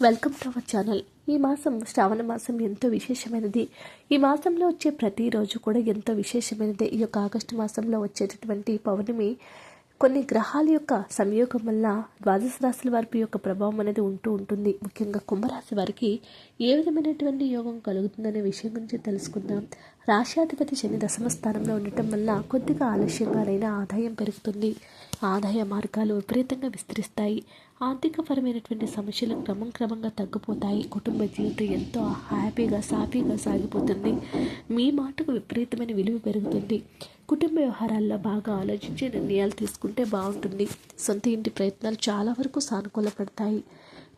Welcome to our channel ఈ మాసం శ్రావణ మాసం ఎంతో విశేషమైనది. ఈ మాసంలో వచ్చే ప్రతిరోజు కూడా ఎంతో విశేషమైనది. ఈ యొక్క ఆగస్టు మాసంలో వచ్చేటటువంటి పౌర్ణమి కొన్ని గ్రహాల యొక్క సంయోగం వల్ల ద్వాదశ రాశుల వారి యొక్క ప్రభావం అనేది ఉంటూ ఉంటుంది. ముఖ్యంగా కుంభరాశి వారికి ఏ విధమైనటువంటి యోగం కలుగుతుందనే విషయం గురించి తెలుసుకుందాం. రాష్ట్రాధిపతి శని దశమ స్థానంలో ఉండటం వల్ల కొద్దిగా ఆలస్యంగానైనా ఆదాయం పెరుగుతుంది. ఆదాయ మార్గాలు విపరీతంగా విస్తరిస్తాయి. ఆర్థికపరమైనటువంటి సమస్యలు క్రమం క్రమంగా తగ్గిపోతాయి. కుటుంబ జీవితం ఎంతో హ్యాపీగా సాఫీగా సాగిపోతుంది. మీ మాటకు విపరీతమైన విలువ పెరుగుతుంది. కుటుంబ వ్యవహారాల్లో బాగా ఆలోచించి నిర్ణయాలు తీసుకుంటే బాగుంటుంది. సొంత ఇంటి ప్రయత్నాలు చాలా వరకు సానుకూలపడతాయి.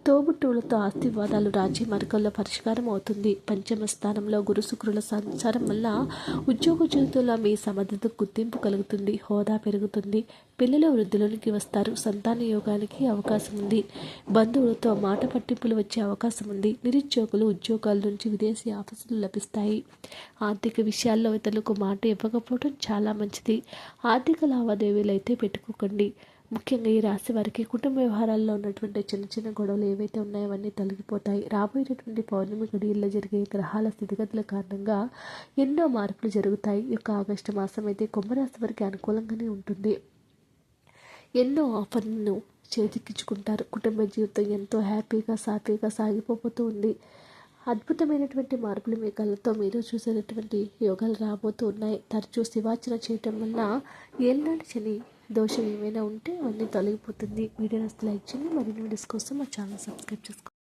తోబుట్టువులతో ఆస్తి వివాదాలు రాజీ మార్గంలో పరిష్కారం అవుతుంది. పంచమ స్థానంలో గురు శుక్రుల సంచారం వల్ల ఉద్యోగ జీవితంలో మీ సమర్థతకు గుర్తింపు కలుగుతుంది హోదా పెరుగుతుంది. పిల్లలు వృద్ధులోనికి వస్తారు. సంతాన యోగానికి అవకాశం ఉంది. బంధువులతో మాట పట్టింపులు వచ్చే అవకాశం ఉంది. నిరుద్యోగులు ఉద్యోగాల నుంచి విదేశీ ఆఫీసులు లభిస్తాయి. ఆర్థిక విషయాల్లో ఇతరులకు మాట ఇవ్వకపోవడం చాలా మంచిది. ఆర్థిక లావాదేవీలు అయితే పెట్టుకోకండి. ముఖ్యంగా ఈ రాశి వారికి కుటుంబ వ్యవహారాల్లో ఉన్నటువంటి చిన్న చిన్న గొడవలు ఏవైతే ఉన్నాయో అవన్నీ తొలగిపోతాయి. రాబోయేటటువంటి పౌర్ణమి గడియల్లో జరిగే గ్రహాల స్థితిగతుల కారణంగా ఎన్నో మార్పులు జరుగుతాయి. ఈ యొక్క ఆగస్టు మాసం అయితే కుంభరాశి వారికి అనుకూలంగానే ఉంటుంది. ఎన్నో ఆఫర్లను చేతికించుకుంటారు కుటుంబ జీవితం ఎంతో హ్యాపీగా సాఫీగా సాగిపోతూ ఉంది. అద్భుతమైనటువంటి మార్పులు మీ కళ్ళతో మీరు చూసేటటువంటి యోగాలు రాబోతూ ఉన్నాయి. తరచూ శివాచన చేయటం వల్ల ఏళ్ళనాటి శని దోషం ఏమైనా ఉంటే అవన్నీ తొలగిపోతుంది. వీడియో నచ్చితే లైక్ చేయండి. మరిన్ని వీడియోస్ కోసం మా ఛానల్ సబ్స్క్రైబ్ చేసుకోండి.